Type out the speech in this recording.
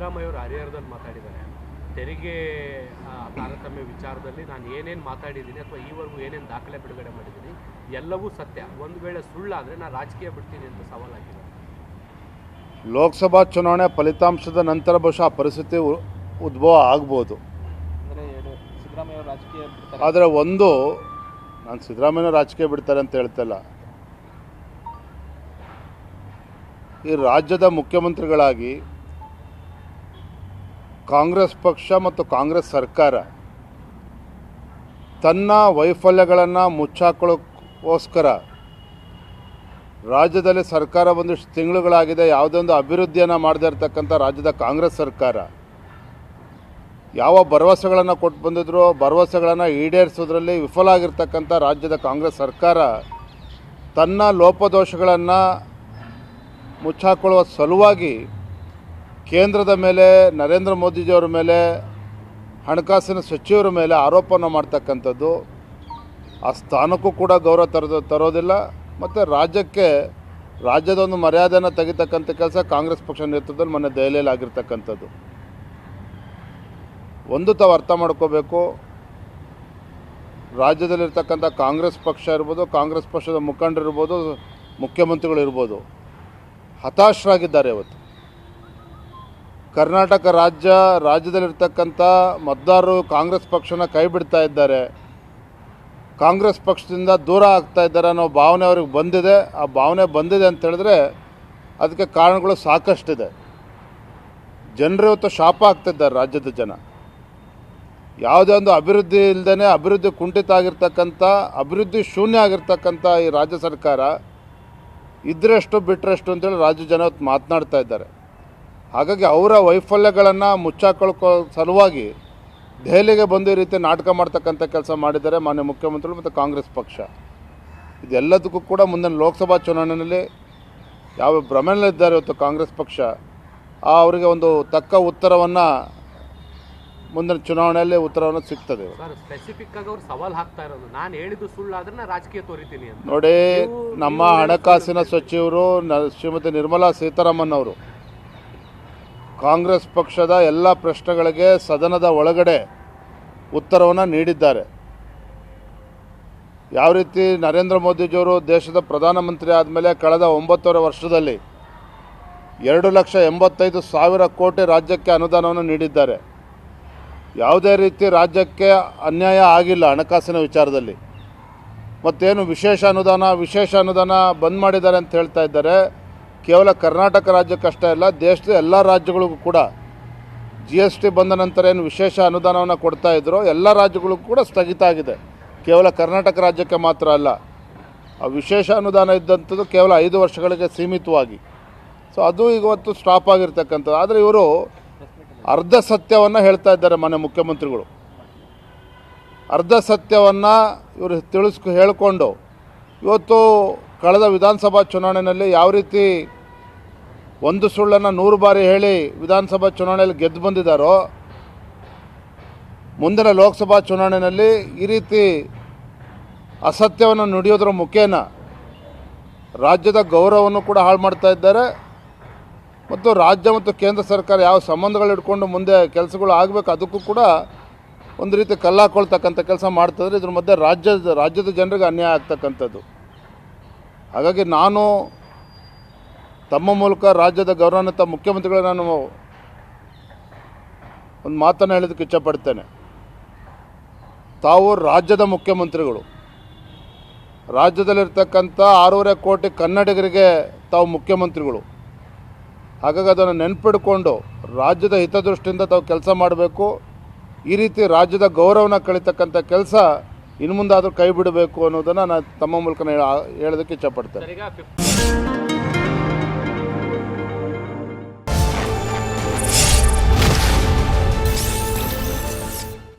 ಸಿದ್ದರಾಮಯ್ಯ ಅವರು ಹರಿಹರದಲ್ಲಿ ಮಾತಾಡಿದ್ದಾರೆ. ತೆರಿಗೆ ಆ, ತಾರತಮ್ಯ ವಿಚಾರದಲ್ಲಿ ನಾನು ಏನೇನು ಮಾತಾಡಿದ್ದೀನಿ ಅಥವಾ ಈವರೆಗೂ ಏನೇನು ದಾಖಲೆ ಬಿಡುಗಡೆ ಮಾಡಿದ್ದೀನಿ ಎಲ್ಲವೂ ಸತ್ಯ. ಒಂದು ವೇಳೆ ಸುಳ್ಳಾದರೆ ನಾನು ರಾಜಕೀಯ ಬಿಡ್ತೀನಿ ಅಂತ ಸವಾಲಾಗಿದೆ. ಲೋಕಸಭಾ ಚುನಾವಣೆ ಫಲಿತಾಂಶದ ನಂತರ ಬಹುಶಃ ಆ ಪರಿಸ್ಥಿತಿ ಉದ್ಭವ ಆಗ್ಬೋದು. ಅಂದರೆ ಎರಡು ಸಿದ್ದರಾಮಯ್ಯ ರಾಜಕೀಯ ಬಿಡ್ತಾರೆ? ಆದರೆ ಒಂದು ನಾನು ಸಿದ್ದರಾಮಯ್ಯ ರಾಜಕೀಯ ಬಿಡ್ತಾರೆ ಅಂತ ಹೇಳ್ತಲ್ಲ ಈ ರಾಜ್ಯದ ಮುಖ್ಯಮಂತ್ರಿಗಳಾಗಿ ಕಾಂಗ್ರೆಸ್ ಪಕ್ಷ ಮತ್ತು ಕಾಂಗ್ರೆಸ್ ಸರ್ಕಾರ ತನ್ನ ವೈಫಲ್ಯಗಳನ್ನು ಮುಚ್ಚಾಕೊಳ್ಳೋಕ್ಕೋಸ್ಕರ ರಾಜ್ಯದಲ್ಲಿ ಸರ್ಕಾರ ಒಂದಿಷ್ಟು ತಿಂಗಳುಗಳಾಗಿದೆ ಯಾವುದೊಂದು ಅಭಿವೃದ್ಧಿಯನ್ನು ಮಾಡದೇ ಇರತಕ್ಕಂಥ ರಾಜ್ಯದ ಕಾಂಗ್ರೆಸ್ ಸರ್ಕಾರ. ಯಾವ ಭರವಸೆಗಳನ್ನು ಕೊಟ್ಟು ಬಂದಿದ್ರು, ಭರವಸೆಗಳನ್ನು ಈಡೇರಿಸೋದ್ರಲ್ಲಿ ವಿಫಲ ಆಗಿರ್ತಕ್ಕಂಥ ರಾಜ್ಯದ ಕಾಂಗ್ರೆಸ್ ಸರ್ಕಾರ ತನ್ನ ಲೋಪದೋಷಗಳನ್ನು ಮುಚ್ಚಾಕೊಳ್ಳುವ ಸಲುವಾಗಿ ಕೇಂದ್ರದ ಮೇಲೆ, ನರೇಂದ್ರ ಮೋದಿಜಿಯವರ ಮೇಲೆ, ಹಣಕಾಸಿನ ಸಚಿವರ ಮೇಲೆ ಆರೋಪವನ್ನು ಮಾಡ್ತಕ್ಕಂಥದ್ದು, ಆ ಸ್ಥಾನಕ್ಕೂ ಕೂಡ ಗೌರವ ತರೋದು, ತರೋದಿಲ್ಲ. ಮತ್ತು ರಾಜ್ಯಕ್ಕೆ ರಾಜ್ಯದ ಒಂದು ಮರ್ಯಾದೆಯನ್ನು ತೆಗಿತಕ್ಕಂಥ ಕೆಲಸ ಕಾಂಗ್ರೆಸ್ ಪಕ್ಷ ನೇತೃತ್ವದಲ್ಲಿ ಮೊನ್ನೆ ದೆಹಲಿಯಲ್ಲಿ ಆಗಿರ್ತಕ್ಕಂಥದ್ದು. ಒಂದು ತಾವು ಅರ್ಥ ಮಾಡ್ಕೋಬೇಕು, ರಾಜ್ಯದಲ್ಲಿರ್ತಕ್ಕಂಥ ಕಾಂಗ್ರೆಸ್ ಪಕ್ಷ ಇರ್ಬೋದು, ಕಾಂಗ್ರೆಸ್ ಪಕ್ಷದ ಮುಖಂಡರಿರ್ಬೋದು, ಮುಖ್ಯಮಂತ್ರಿಗಳು ಇರ್ಬೋದು, ಹತಾಶರಾಗಿದ್ದಾರೆ ಇವತ್ತು ಕರ್ನಾಟಕ ರಾಜ್ಯ ರಾಜ್ಯದಲ್ಲಿರ್ತಕ್ಕಂಥ ಮತದಾರರು ಕಾಂಗ್ರೆಸ್ ಪಕ್ಷನ ಕೈ ಬಿಡ್ತಾ ಇದ್ದಾರೆ. ಕಾಂಗ್ರೆಸ್ ಪಕ್ಷದಿಂದ ದೂರ ಆಗ್ತಾ ಇದ್ದಾರೆ ಅನ್ನೋ ಭಾವನೆ ಅವ್ರಿಗೆ ಬಂದಿದೆ. ಆ ಭಾವನೆ ಬಂದಿದೆ ಅಂತ ಹೇಳಿದ್ರೆ ಅದಕ್ಕೆ ಕಾರಣಗಳು ಸಾಕಷ್ಟಿದೆ. ಜನರು ಇವತ್ತು ಶಾಪ ಆಗ್ತಿದ್ದಾರೆ ರಾಜ್ಯದ ಜನ. ಯಾವುದೇ ಒಂದು ಅಭಿವೃದ್ಧಿ ಇಲ್ಲದೇ ಅಭಿವೃದ್ಧಿ ಕುಂಠಿತ ಆಗಿರ್ತಕ್ಕಂಥ, ಅಭಿವೃದ್ಧಿ ಶೂನ್ಯ ಆಗಿರ್ತಕ್ಕಂಥ ಈ ರಾಜ್ಯ ಸರ್ಕಾರ ಇದ್ರೆಷ್ಟು ಬಿಟ್ಟರೆಷ್ಟು ಅಂತೇಳಿ ರಾಜ್ಯ ಜನ ಮಾತನಾಡ್ತಾ ಇದ್ದಾರೆ. ಹಾಗಾಗಿ ಅವರ ವೈಫಲ್ಯಗಳನ್ನು ಮುಚ್ಚಾಕೊಳ್ಕೋ ಸಲುವಾಗಿ ದೆಹಲಿಗೆ ಬಂದು ಈ ರೀತಿ ನಾಟಕ ಮಾಡ್ತಕ್ಕಂಥ ಕೆಲಸ ಮಾಡಿದ್ದಾರೆ ಮಾನ್ಯ ಮುಖ್ಯಮಂತ್ರಿಗಳು ಮತ್ತು ಕಾಂಗ್ರೆಸ್ ಪಕ್ಷ. ಇದೆಲ್ಲದಕ್ಕೂ ಕೂಡ ಮುಂದಿನ ಲೋಕಸಭಾ ಚುನಾವಣೆಯಲ್ಲಿ ಯಾವ ಭ್ರಮೆಯಲ್ಲಿದ್ದಾರೆ ಇವತ್ತು ಕಾಂಗ್ರೆಸ್ ಪಕ್ಷ ಆ ಅವರಿಗೆ ಒಂದು ತಕ್ಕ ಉತ್ತರವನ್ನು ಮುಂದಿನ ಚುನಾವಣೆಯಲ್ಲಿ ಉತ್ತರವನ್ನು ಸಿಗ್ತದೆ. ಸರ್ ಸ್ಪೆಸಿಫಿಕ್ ಆಗಿ ಅವ್ರು ಸವಾಲ್ ಹಾಕ್ತಾ ಇರೋದು. ನಾನು ಹೇಳಿದ್ದು ಸುಳ್ಳಾದ್ರೆ ರಾಜಕೀಯ ತೋರಿತೀನಿ ಅಂತ. ನೋಡಿ ನಮ್ಮ ಹಣಕಾಸಿನ ಸಚಿವರು ಶ್ರೀಮತಿ ನಿರ್ಮಲಾ ಸೀತಾರಾಮನ್ ಅವರು ಕಾಂಗ್ರೆಸ್ ಪಕ್ಷದ ಎಲ್ಲ ಪ್ರಶ್ನೆಗಳಿಗೆ ಸದನದ ಒಳಗಡೆ ಉತ್ತರವನ್ನು ನೀಡಿದ್ದಾರೆ. ಯಾವ ರೀತಿ ನರೇಂದ್ರ ಮೋದಿಜಿಯವರು ದೇಶದ ಪ್ರಧಾನಮಂತ್ರಿ ಆದಮೇಲೆ ಕಳೆದ ಒಂಬತ್ತೂವರೆ ವರ್ಷದಲ್ಲಿ ಎರಡು ಲಕ್ಷ ಎಂಬತ್ತೈದು ಸಾವಿರ ಕೋಟಿ ರಾಜ್ಯಕ್ಕೆ ಅನುದಾನವನ್ನು ನೀಡಿದ್ದಾರೆ. ಯಾವುದೇ ರೀತಿ ರಾಜ್ಯಕ್ಕೆ ಅನ್ಯಾಯ ಆಗಿಲ್ಲ ಹಣಕಾಸಿನ ವಿಚಾರದಲ್ಲಿ. ಮತ್ತೇನು ವಿಶೇಷ ಅನುದಾನ ವಿಶೇಷ ಅನುದಾನ ಬಂದ್ ಮಾಡಿದ್ದಾರೆ ಅಂತ ಹೇಳ್ತಾ ಇದ್ದಾರೆ. ಕೇವಲ ಕರ್ನಾಟಕ ರಾಜ್ಯಕ್ಕಷ್ಟೇ ಅಲ್ಲ, ದೇಶದ ಎಲ್ಲ ರಾಜ್ಯಗಳಿಗೂ ಕೂಡ ಜಿ ಎಸ್ ಟಿ ಬಂದ ನಂತರ ಏನು ವಿಶೇಷ ಅನುದಾನವನ್ನು ಕೊಡ್ತಾ ಇದ್ರು ಎಲ್ಲ ರಾಜ್ಯಗಳಿಗೂ ಕೂಡ ಸ್ಥಗಿತ ಆಗಿದೆ. ಕೇವಲ ಕರ್ನಾಟಕ ರಾಜ್ಯಕ್ಕೆ ಮಾತ್ರ ಅಲ್ಲ, ಆ ವಿಶೇಷ ಅನುದಾನ ಇದ್ದಂಥದ್ದು ಕೇವಲ ಐದು ವರ್ಷಗಳಿಗೆ ಸೀಮಿತವಾಗಿ. ಸೊ ಅದು ಇವತ್ತು ಸ್ಟಾಪ್ ಆಗಿರ್ತಕ್ಕಂಥದ್ದು. ಆದರೆ ಇವರು ಅರ್ಧ ಸತ್ಯವನ್ನು ಹೇಳ್ತಾ ಇದ್ದಾರೆ ಮನೆ ಮುಖ್ಯಮಂತ್ರಿಗಳು. ಅರ್ಧ ಸತ್ಯವನ್ನು ಇವರು ತಿಳಿಸ್ಕೊ, ಹೇಳಿಕೊಂಡು ಇವತ್ತು ಕಳೆದ ವಿಧಾನಸಭಾ ಚುನಾವಣೆಯಲ್ಲಿ ಯಾವ ರೀತಿ ಒಂದು ಸುಳ್ಳನ್ನು ನೂರು ಬಾರಿ ಹೇಳಿ ವಿಧಾನಸಭಾ ಚುನಾವಣೆಯಲ್ಲಿ ಗೆದ್ದು ಬಂದಿದ್ದಾರೋ, ಮುಂದಿನ ಲೋಕಸಭಾ ಚುನಾವಣೆಯಲ್ಲಿ ಈ ರೀತಿ ಅಸತ್ಯವನ್ನು ನುಡಿಯೋದ್ರ ಮುಖೇನ ರಾಜ್ಯದ ಗೌರವವನ್ನು ಕೂಡ ಹಾಳು ಮಾಡ್ತಾ ಇದ್ದಾರೆ. ಮತ್ತು ರಾಜ್ಯ ಮತ್ತು ಕೇಂದ್ರ ಸರ್ಕಾರ ಯಾವ ಸಂಬಂಧಗಳು ಇಟ್ಕೊಂಡು ಮುಂದೆ ಕೆಲಸಗಳು ಆಗಬೇಕು ಅದಕ್ಕೂ ಕೂಡ ಒಂದು ರೀತಿ ಕಲ್ಲಾಕೊಳ್ತಕ್ಕಂಥ ಕೆಲಸ ಮಾಡ್ತಿದ್ರೆ ಇದ್ರ ಮಧ್ಯೆ ರಾಜ್ಯದ ರಾಜ್ಯದ ಜನರಿಗೆ ಅನ್ಯಾಯ ಆಗ್ತಕ್ಕಂಥದ್ದು. ಹಾಗಾಗಿ ನಾನು ತಮ್ಮ ಮೂಲಕ ರಾಜ್ಯದ ಗೌರವಾನ್ವಿತ ಮುಖ್ಯಮಂತ್ರಿಗಳು ನಾನು ಒಂದು ಮಾತನ್ನು ಹೇಳೋದಕ್ಕೆ ಇಚ್ಛಪಡ್ತೇನೆ. ತಾವು ರಾಜ್ಯದ ಮುಖ್ಯಮಂತ್ರಿಗಳು. ರಾಜ್ಯದಲ್ಲಿರ್ತಕ್ಕಂಥ ಆರೂವರೆ ಕೋಟಿ ಕನ್ನಡಿಗರಿಗೆ ತಾವು ಮುಖ್ಯಮಂತ್ರಿಗಳು. ಹಾಗಾಗಿ ಅದನ್ನು ನೆನ್ಪಿಡ್ಕೊಂಡು ರಾಜ್ಯದ ಹಿತದೃಷ್ಟಿಯಿಂದ ತಾವು ಕೆಲಸ ಮಾಡಬೇಕು. ಈ ರೀತಿ ರಾಜ್ಯದ ಗೌರವನ ಕಳೀತಕ್ಕಂಥ ಕೆಲಸ ಇನ್ನು ಮುಂದಾದರೂ ಕೈ ಬಿಡಬೇಕು ಅನ್ನೋದನ್ನು ನಾನು ತಮ್ಮ ಮೂಲಕ ಹೇಳೋದಕ್ಕೆ ಇಚ್ಛಪಡ್ತೇನೆ.